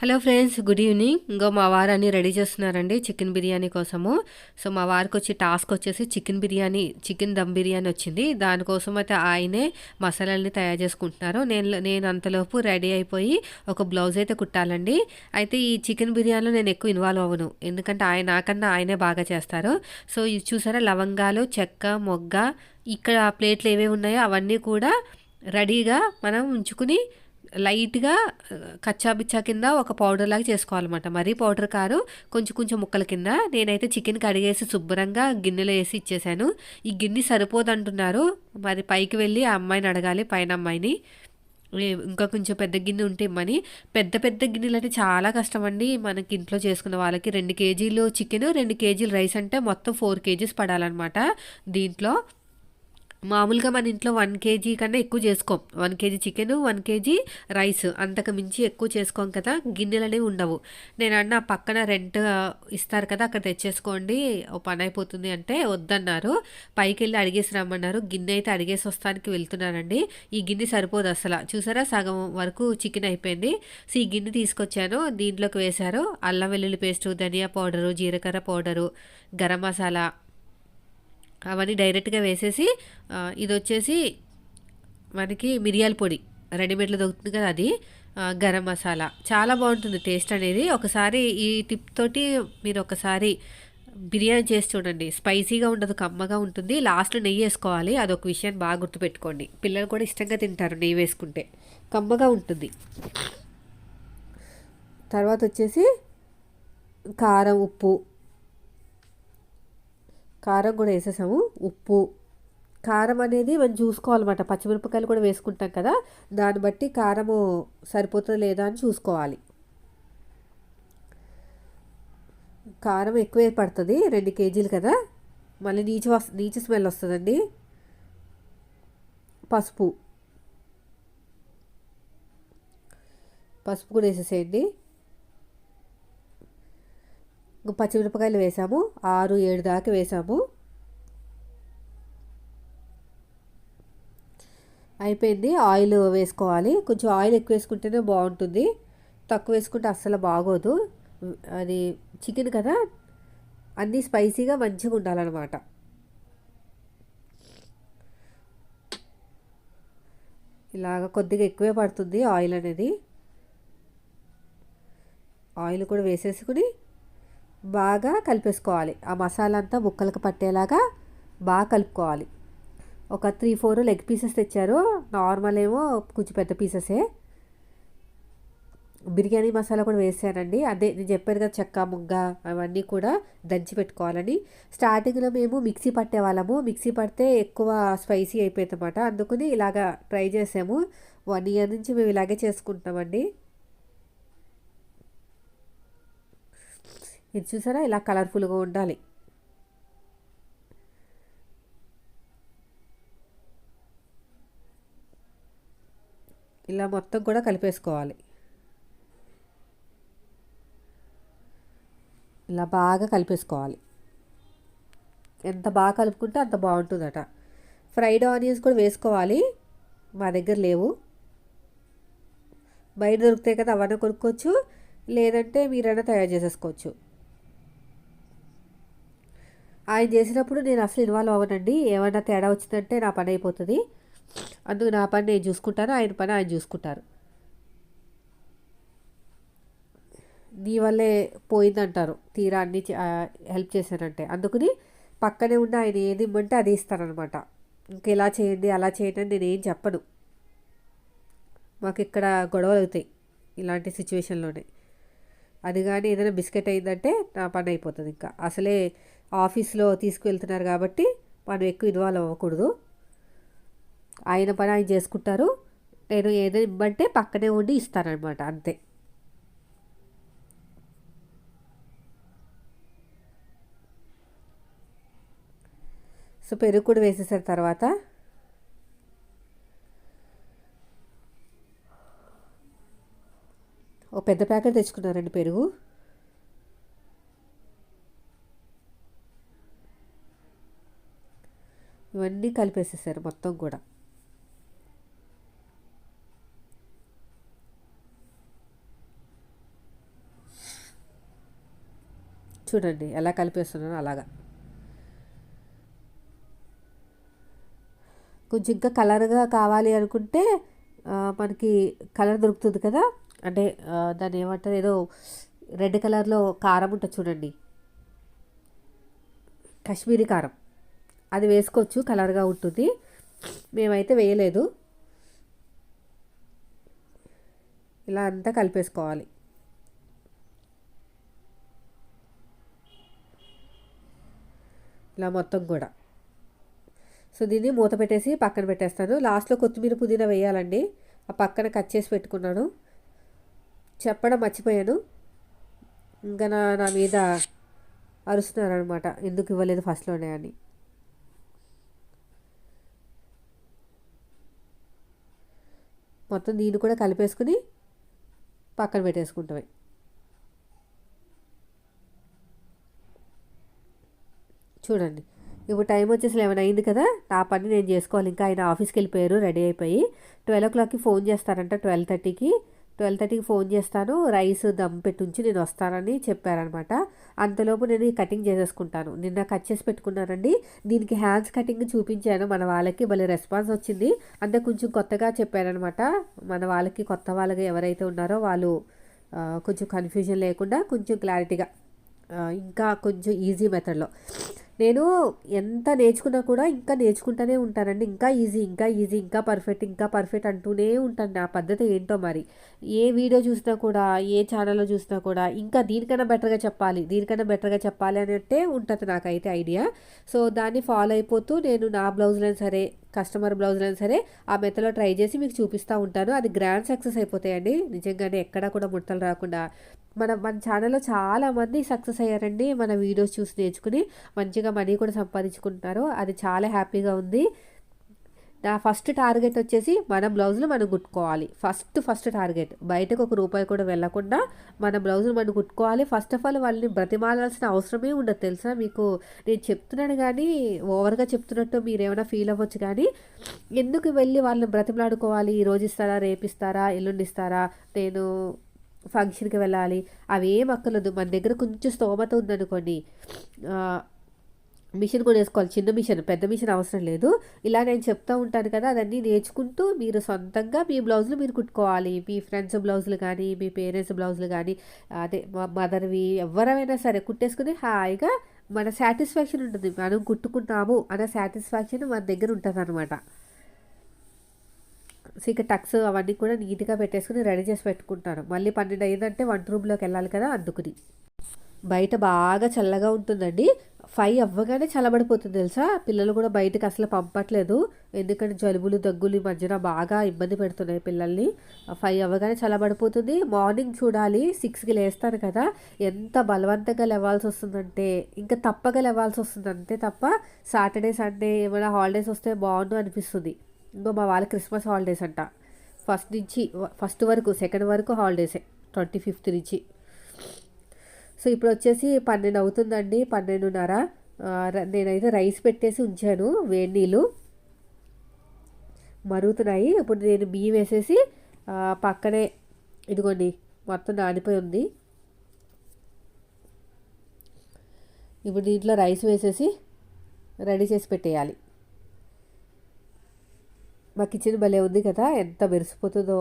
Hello friends good evening. ఇంకో మా వారు రెడీ చేస్తున్నారండి చికెన్ బిర్యానీ కోసము. సో మా వారికి వచ్చి టాస్క్ వచ్చేసి చికెన్ బిర్యానీ చికెన్ దమ్ బిర్యానీ వచ్చింది. దానికోసం అయితే ఆయనే మసాలాలని తయారు చేసుకుంటున్నారు. నేను నేను అంతలోపు రెడీ అయిపోయి ఒక బ్లౌజ్ అయితే కుట్టాలండి. అయితే ఈ చికెన్ బిర్యానీలో నేను ఎక్కువ ఇన్వాల్వ్ అవ్వను. ఎందుకంటే ఆయన నాకన్నా ఆయనే బాగా చేస్తారు. సో ఇది చూసారా? లవంగాలు చెక్క మొగ్గ ఇక్కడ ప్లేట్లు ఏవేవి ఉన్నాయో అవన్నీ కూడా రెడీగా మనం ఉంచుకుని లైట్గా కచ్చాబిచ్చా కింద ఒక పౌడర్ లాగా చేసుకోవాలన్నమాట. మరీ పౌడర్ కారు కొంచెం కొంచెం ముక్కల కింద. నేనైతే చికెన్ కడిగేసి శుభ్రంగా గిన్నెలో వేసి ఇచ్చేసాను. ఈ గిన్నె సరిపోదు అంటున్నారు మరి పైకి వెళ్ళి ఆ అమ్మాయిని అడగాలి పైన అమ్మాయిని. ఇంకా కొంచెం పెద్ద గిన్నె ఉంటే ఇమ్మని. పెద్ద పెద్ద గిన్నెలు అంటే చాలా కష్టం అండి. మనకి ఇంట్లో చేసుకున్న వాళ్ళకి రెండు కేజీలు చికెన్ రెండు కేజీలు రైస్ అంటే మొత్తం ఫోర్ కేజీస్ పడాలన్నమాట దీంట్లో. మామూలుగా మన ఇంట్లో వన్ కేజీ కన్నా ఎక్కువ చేసుకోం. One KG chicken one KG rice. అంతకు మించి ఎక్కువ చేసుకోం కదా గిన్నెలు అనేవి ఉండవు. నేను అన్న పక్కన రెంట్ ఇస్తారు కదా అక్కడ తెచ్చేసుకోండి ఓ పని అయిపోతుంది అంటే వద్దన్నారు. పైకి వెళ్ళి అడిగేసి రమ్మన్నారు. గిన్నె అయితే అడిగేసి వస్తానికి వెళ్తున్నానండి. ఈ గిన్నె సరిపోదు అసలు. చూసారా సగం వరకు చికెన్ అయిపోయింది. సో ఈ గిన్నె తీసుకొచ్చాను. దీంట్లోకి వేశారు. అల్లం వెల్లుల్లి పేస్టు ధనియా పౌడరు జీలకర్ర పౌడరు గరం మసాలా అవన్నీ డైరెక్ట్గా వేసేసి ఇది వచ్చేసి మనకి మిరియాల పొడి రెడీమేడ్లో దొరుకుతుంది కదా అది గరం మసాలా. చాలా బాగుంటుంది టేస్ట్ అనేది. ఒకసారి ఈ టిప్ తోటి మీరు ఒకసారి బిర్యానీ చేసి చూడండి. స్పైసీగా ఉండదు కమ్మగా ఉంటుంది. లాస్ట్లో నెయ్యి వేసుకోవాలి. అదొక విషయాన్ని బాగా గుర్తుపెట్టుకోండి. పిల్లలు కూడా ఇష్టంగా తింటారు నెయ్యి వేసుకుంటే. కమ్మగా ఉంటుంది. తర్వాత వచ్చేసి కారం ఉప్పు కారం కూడా వేసేసాము ఉప్పు. కారం అనేది మనం చూసుకోవాలన్నమాట. పచ్చిమిరపకాయలు కూడా వేసుకుంటాం కదా దాన్ని బట్టి కారము సరిపోతుందా లేదా అని చూసుకోవాలి. కారం ఎక్కువే పడుతుంది రెండు కేజీలు కదా. మళ్ళీ నీచు వస్ నీచు స్మెల్ వస్తుందండి. పసుపు. పసుపు కూడా వేసేసేయండి. పచ్చిమిరపకాయలు వేసాము. ఆరు ఏడు దాకా వేసాము. అయిపోయింది. ఆయిల్ వేసుకోవాలి. కొంచెం ఆయిల్ ఎక్కువ వేసుకుంటేనే బాగుంటుంది. తక్కువ వేసుకుంటే అస్సలు బాగోదు. అది చికెన్ కదా? అన్నీ స్పైసీగా మంచిగా ఉండాలన్నమాట. ఇలాగ కొద్దిగా ఎక్కువే పడుతుంది ఆయిల్ అనేది. ఆయిల్ కూడా వేసేసుకుని బాగా కలిపేసుకోవాలి. ఆ మసాలా అంతా ముక్కలకు పట్టేలాగా బాగా కలుపుకోవాలి. ఒక త్రీ ఫోర్ లెగ్ పీసెస్ తెచ్చారు. నార్మల్ ఏమో కొంచెం పెద్ద పీసెసే. బిర్యానీ మసాలా కూడా వేసానండి. అదే నేను చెప్పాను కదా చెక్క ముగ్గ అవన్నీ కూడా దంచి పెట్టుకోవాలని. స్టార్టింగ్లో మేము మిక్సీ పట్టేవాళ్ళము మిక్సీ పడితే ఎక్కువ స్పైసీ అయిపోయింది అనమాట అందుకని ఇలాగా ట్రై చేసాము. వన్ ఇయర్ నుంచి మేము ఇలాగే చేసుకుంటామండి ఇది చూసారా? ఇలా కలర్ఫుల్గా ఉండాలి. ఇలా మొత్తం కూడా కలిపేసుకోవాలి. ఇలా బాగా కలిపేసుకోవాలి. ఎంత బాగా కలుపుకుంటే అంత బాగుంటుందట. ఫ్రైడ్ ఆనియన్స్ కూడా వేసుకోవాలి. మా దగ్గర లేవు. బయట దొరుకుతాయి కదా అవన్నీ కొనుక్కోవచ్చు. లేదంటే మీరైనా తయారు చేసేసుకోవచ్చు. ఆయన చేసినప్పుడు నేను అసలు ఇన్వాల్వ్ అవ్వనండి. ఏమన్నా తేడా వచ్చిందంటే నా పని అయిపోతుంది. అందుకు నా పని నేను చూసుకుంటాను ఆయన పని ఆయన చూసుకుంటారు. నీ వల్లే పోయిందంటారు. తీరా అన్ని హెల్ప్ చేశానంటే అందుకని పక్కనే ఉన్న ఆయన ఏది ఇమ్మంటే అది ఇస్తారనమాట ఇంక ఇలా చేయండి అలా చేయండి అని నేను ఏం చెప్పను. మాకు ఇక్కడ గొడవలు అవుతాయి ఇలాంటి సిచ్యువేషన్లోనే. అది కానీ ఏదైనా బిస్కెట్ అయిందంటే నా పని అయిపోతుంది ఇంకా. అసలే ఆఫీస్లో తీసుకువెళ్తున్నారు కాబట్టి మనం ఎక్కువ ఇన్వాల్వ్ అవ్వకూడదు. ఆయన పని ఆయన చేసుకుంటారు. నేను ఏదైనా ఇమ్మంటే పక్కనే ఉండి ఇస్తానన్నమాట అంతే. సో పెరుగు కూడా వేసేసిన తర్వాత ఓ పెద్ద ప్యాకెట్ తెచ్చుకున్నారండి పెరుగు. ఇవన్నీ కలిపేసేసారు మొత్తం కూడా. చూడండి ఎలా కలిపేస్తున్నానో అలాగా. కొంచెం ఇంకా కలర్గా కావాలి అనుకుంటే మనకి కలర్ దొరుకుతుంది కదా. అంటే దాన్ని ఏమంటారు ఏదో రెడ్ కలర్లో కారం ఉంటుంది చూడండి. కాశ్మీరీ కారం. అది వేసుకోవచ్చు కలర్గా ఉంటుంది. మేమైతే వేయలేదు. ఇలా అంతా కలిపేసుకోవాలి. ఇలా మొత్తం కూడా. సో దీన్ని మూత పెట్టేసి పక్కన పెట్టేస్తాను. లాస్ట్లో కొత్తిమీర పుదీనా వేయాలండి. ఆ పక్కన కట్ చేసి పెట్టుకున్నాను. చెప్పడం మర్చిపోయాను. ఇంకా నా నా మీద అరుస్తున్నారు అనమాట ఎందుకు ఇవ్వలేదు ఫస్ట్లోనే అని. మొత్తం దీన్ని కూడా కలిపేసుకుని పక్కన పెట్టేసుకుంటామే. చూడండి. ఇప్పుడు టైం వచ్చేసి లెవెన్ అయింది కదా. నా పని నేను చేసుకోవాలి. ఇంకా ఆయన ఆఫీస్కి వెళ్ళిపోయారు. రెడీ అయిపోయి ట్వెల్వ్ ఓ క్లాక్కి ఫోన్ చేస్తారంట. ట్వెల్వ్ థర్టీకి. ట్వెల్వ్ థర్టీకి ఫోన్ చేస్తాను. రైస్ దమ్ పెట్టుంచి నేను వస్తానని చెప్పారనమాట. అంతలోపు నేను కటింగ్ చేసేసుకుంటాను. నిన్న కట్ చేసి పెట్టుకున్నానండి. దీనికి హ్యాండ్స్ కటింగ్ చూపించాను. మన వాళ్ళకి భలే రెస్పాన్స్ వచ్చింది. అంటే కొంచెం కొత్తగా చెప్పారనమాట. మన వాళ్ళకి కొత్త వాళ్ళకి ఎవరైతే ఉన్నారో వాళ్ళు కొంచెం కన్ఫ్యూజన్ లేకుండా కొంచెం క్లారిటీగా ఇంకా కొంచెం ఈజీ మెథడ్లో నేను ఎంత నేర్చుకున్నా కూడా ఇంకా నేర్చుకుంటూనే ఉంటానండి. ఇంకా ఈజీ ఇంకా ఈజీ ఇంకా పర్ఫెక్ట్ ఇంకా పర్ఫెక్ట్ అంటూనే ఉంటాను. నా పద్ధతి ఏంటో మరి? ఏ వీడియో చూసినా కూడా ఏ ఛానల్లో చూసినా కూడా ఇంకా దీనికన్నా బెటర్గా చెప్పాలి. దీనికన్నా బెటర్గా చెప్పాలి అన్నట్టే ఉంటుంది నాకైతే ఐడియా. సో దాన్ని ఫాలో అయిపోతూ నేను నా బ్లౌజ్లైనా సరే కస్టమర్ బ్లౌజ్లను సరే ఆ మెత్తలో ట్రై చేసి మీకు చూపిస్తూ ఉంటాను. అది గ్రాండ్ సక్సెస్ అయిపోతాయండి. నిజంగానే ఎక్కడా కూడా ముడతలు రాకుండా. మన మన ఛానల్లో చాలామంది సక్సెస్ అయ్యారండి మన వీడియోస్ చూసి నేర్చుకుని. మంచిగా మనీ కూడా సంపాదించుకుంటున్నారు అది చాలా హ్యాపీగా ఉంది. నా ఫస్ట్ టార్గెట్ వచ్చేసి మన బ్లౌజులు మనం కుట్టుకోవాలి. First first target. బయటకు ఒక రూపాయి కూడా వెళ్ళకుండా మన బ్లౌజులు మనం కుట్టుకోవాలి. ఫస్ట్ ఆఫ్ ఆల్ వాళ్ళని బ్రతిమాలాల్సిన అవసరమే ఉండదు. తెలుసా మీకు? నేను చెప్తున్నాను కానీ ఓవర్గా చెప్తున్నట్టు మీరు ఏమైనా ఫీల్ అవ్వచ్చు కానీ ఎందుకు వెళ్ళి వాళ్ళని బ్రతిమలాడుకోవాలి? ఈ రోజు ఇస్తారా? రేపిస్తారా ఎల్లుండి ఇస్తారా? నేను ఫంక్షన్కి వెళ్ళాలి. అవేం అక్కర్లేదు. మన దగ్గర కొంచెం స్తోమత ఉందనుకోండి. మిషన్ కూడా వేసుకోవాలి. చిన్న మిషన్ పెద్ద మిషన్ అవసరం లేదు. ఇలా నేను చెప్తూ ఉంటాను కదా అదన్నీ నేర్చుకుంటూ మీరు సొంతంగా మీ బ్లౌజులు మీరు కుట్టుకోవాలి. మీ ఫ్రెండ్స్ బ్లౌజులు కానీ మీ పేరెంట్స్ బ్లౌజులు కానీ అదే మదర్వి ఎవరైనా సరే కుట్టేసుకుని హాయిగా మన సాటిస్ఫాక్షన్ ఉంటుంది. మనం కుట్టుకున్నాము అనే సాటిస్ఫాక్షన్ మన దగ్గర ఉంటుంది అనమాట సో ఇక టక్స్ అవన్నీ కూడా నీట్గా పెట్టేసుకుని రెడీ చేసి పెట్టుకుంటాను. మళ్ళీ పన్నెండు అయిందంటే వంట రూమ్లోకి వెళ్ళాలి కదా అందుకుని. బయట బాగా చల్లగా ఉంటుందండి. ఫైవ్ అవ్వగానే చల్లబడిపోతుంది తెలుసా? పిల్లలు కూడా బయటకు అసలు పంపట్లేదు. ఎందుకంటే జలుబులు దగ్గులు మధ్యన బాగా ఇబ్బంది పెడుతున్నాయి పిల్లల్ని. ఫైవ్ అవ్వగానే చల్లబడిపోతుంది. మార్నింగ్ చూడాలి. సిక్స్కి లేస్తాను కదా. ఎంత బలవంతంగా లేవాల్సి వస్తుందంటే ఇంకా తప్పగా లేవాల్సి వస్తుంది అంతే తప్ప సాటర్డే సండే ఏమైనా హాలిడేస్ వస్తే బాగుండు అనిపిస్తుంది. ఇంకో మా వాళ్ళ క్రిస్మస్ హాలిడేస్ అంట. ఫస్ట్ నుంచి ఫస్ట్ వరకు సెకండ్ వరకు హాలిడేసే. ట్వంటీ ఫిఫ్త్ నుంచి. సో ఇప్పుడు వచ్చేసి పన్నెండు అవుతుందండి పన్నెండున్నర నేనైతే రైస్ పెట్టేసి ఉంచాను వేడి నీళ్ళు. మరుగుతున్నాయి. ఇప్పుడు నేను బియ్యం వేసేసి పక్కనే ఇదిగోండి మొత్తం నానిపోయి ఉంది. ఇప్పుడు దీంట్లో రైస్ వేసేసి రెడీ చేసి పెట్టేయాలి. మా కిచెన్ భలే ఉంది కదా ఎంత మెరిసిపోతుందో.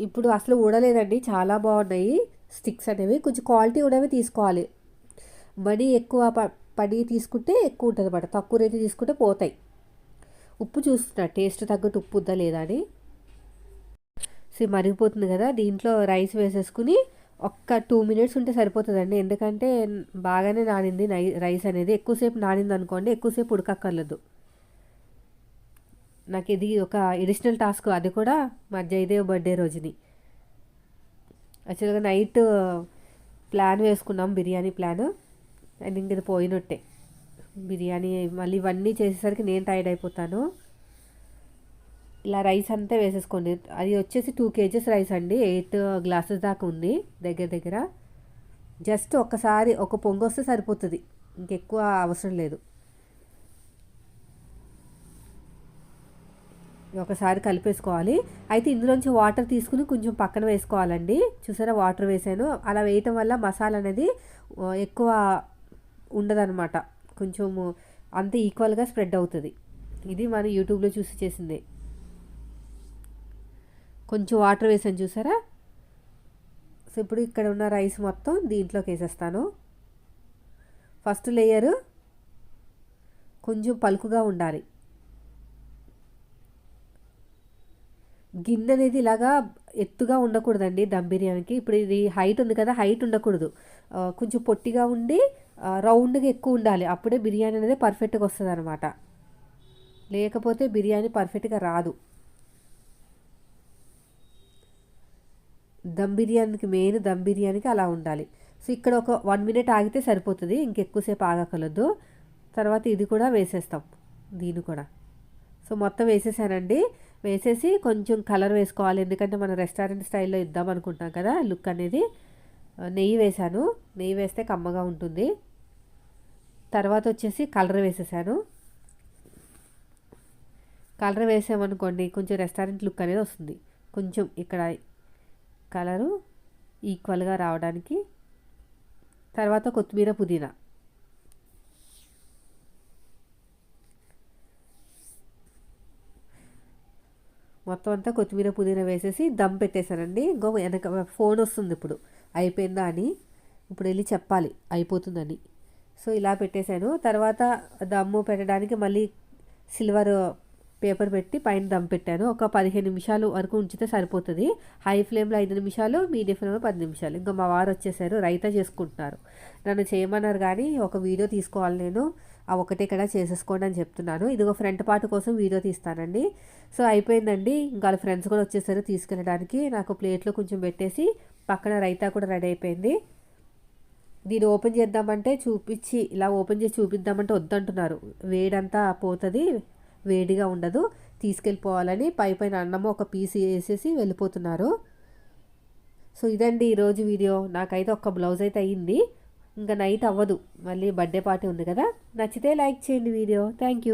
ఇప్పుడు అసలు ఊడలేదండి చాలా బాగున్నాయి. స్టిక్స్ అనేవి కొంచెం క్వాలిటీ ఉన్నవి తీసుకోవాలి. మనీ ఎక్కువ పడి తీసుకుంటే ఎక్కువ ఉంటుంది అన్నమాట. తక్కువ రేటు తీసుకుంటే పోతాయి. ఉప్పు చూస్తున్నా టేస్ట్ తగ్గట్టు ఉప్పు ఉందా లేదా అని. సో మరిగిపోతుంది కదా దీంట్లో రైస్ వేసేసుకుని ఒక్క టూ మినిట్స్ ఉంటే సరిపోతుందండి. ఎందుకంటే బాగానే నానింది రైస్ అనేది. ఎక్కువసేపు నానింది అనుకోండి ఎక్కువసేపు ఉడకక్కర్లేదు. నాకు ఇది ఒక ఎడిషనల్ టాస్క్ అది కూడా మా జయదేవ్ బర్త్డే రోజుని యాక్చువల్గా నైట్ ప్లాన్ వేసుకున్నాం బిర్యానీ ప్లాన్ అండ్ ఇంక ఇది పోయినట్టే. బిర్యానీ మళ్ళీ ఇవన్నీ చేసేసరికి నేను టైర్డ్ అయిపోతాను. ఇలా రైస్ అంతా వేసేసుకోండి. అది వచ్చేసి టూ కేజెస్ రైస్ అండి. ఎయిట్ గ్లాసెస్ దాకా ఉంది దగ్గర దగ్గర. జస్ట్ ఒక్కసారి ఒక పొంగు వస్తే సరిపోతుంది. ఇంకెక్కువ అవసరం లేదు. ఒకసారి కలిపేసుకోవాలి. అయితే ఇందులోంచి వాటర్ తీసుకుని కొంచెం పక్కన వేసుకోవాలండి. చూసారా వాటర్ వేసాను. అలా వేయటం వల్ల మసాలా అనేది ఎక్కువ ఉండదనమాట కొంచెము అంత ఈక్వల్గా స్ప్రెడ్ అవుతుంది. ఇది మనం యూట్యూబ్లో చూసి చేసిందే. కొంచెం వాటర్ వేసాను చూసారా? సో ఇప్పుడు ఇక్కడ ఉన్న రైస్ మొత్తం దీంట్లోకి వేసేస్తాను. ఫస్ట్ లేయరు కొంచెం పలుకుగా ఉండాలి. గిన్నె అనేది ఇలాగా ఎత్తుగా ఉండకూడదండి దమ్ బిర్యానీకి. ఇప్పుడు ఇది హైట్ ఉంది కదా హైట్ ఉండకూడదు. కొంచెం పొట్టిగా ఉండి రౌండ్గా ఎక్కువ ఉండాలి. అప్పుడే బిర్యానీ అనేది పర్ఫెక్ట్గా వస్తుంది అనమాట లేకపోతే బిర్యానీ పర్ఫెక్ట్గా రాదు. దమ్ బిర్యానీకి మెయిన్ దమ్ బిర్యానీకి అలా ఉండాలి. సో ఇక్కడ ఒక వన్ మినిట్ ఆగితే సరిపోతుంది. ఇంకెక్కువసేపు ఆగకలదు తర్వాత ఇది కూడా వేసేస్తాం. దీన్ని కూడా. సో మొత్తం వేసేసానండి. వేసేసి కొంచెం కలర్ వేసుకోవాలి. ఎందుకంటే మనం రెస్టారెంట్ స్టైల్లో ఇద్దాం అనుకుంటాం కదా లుక్ అనేది. నెయ్యి వేశాను. నెయ్యి వేస్తే కమ్మగా ఉంటుంది. తర్వాత వచ్చేసి కలర్ వేసేసాను. కలర్ వేసామనుకోండి కొంచెం రెస్టారెంట్ లుక్ అనేది వస్తుంది. కొంచెం ఇక్కడ కలరు ఈక్వల్గా రావడానికి. తర్వాత కొత్తిమీర పుదీనా. మొత్తం అంతా కొత్తిమీర పుదీనా వేసేసి దమ్ పెట్టేశానండి. ఇంకో వెనక ఫోన్ వస్తుంది ఇప్పుడు. అయిపోయిందా అని. ఇప్పుడు వెళ్ళి చెప్పాలి. అయిపోతుందని. సో ఇలా పెట్టేశాను. తర్వాత దమ్ము పెట్టడానికి మళ్ళీ సిల్వర్ పేపర్ పెట్టి పైన దమ్ పెట్టాను. ఒక పదిహేను నిమిషాలు వరకు ఉంచితే సరిపోతుంది. హై ఫ్లేమ్లో ఐదు నిమిషాలు మీడియం ఫ్లేమ్లో పది నిమిషాలు. ఇంకా మా వారు వచ్చేసారు. రైతా చేసుకుంటున్నారు. నన్ను చేయమన్నారు కానీ ఒక వీడియో తీసుకోవాలి నేను. ఆ ఒకటే ఇక్కడ చేసేసుకోండి అని చెప్తున్నాను. ఇదిగో ఫ్రంట్ పార్ట్ కోసం వీడియో తీస్తానండి. సో అయిపోయిందండి. ఇంకా వాళ్ళ ఫ్రెండ్స్ కూడా వచ్చేసారు తీసుకెళ్ళడానికి. నాకు ప్లేట్లో కొంచెం పెట్టేసి పక్కన రైతా కూడా రెడీ అయిపోయింది. దీన్ని ఓపెన్ చేద్దామంటే చూపించి ఇలా ఓపెన్ చేసి చూపిద్దామంటే వద్దంటున్నారు. వేడంతా పోతుంది వేడిగా ఉండదు. తీసుకెళ్ళిపోవాలని పై పైన అన్నము ఒక పీస్ వేసేసి వెళ్ళిపోతున్నారు. సో ఇదండి ఈరోజు వీడియో. నాకైతే ఒక బ్లౌజ్ అయితే అయ్యింది ఇంకా నైట్ అవ్వదు. మళ్ళీ బర్త్డే పార్టీ ఉంది కదా. నచ్చితే లైక్ చేయండి వీడియో. Thank you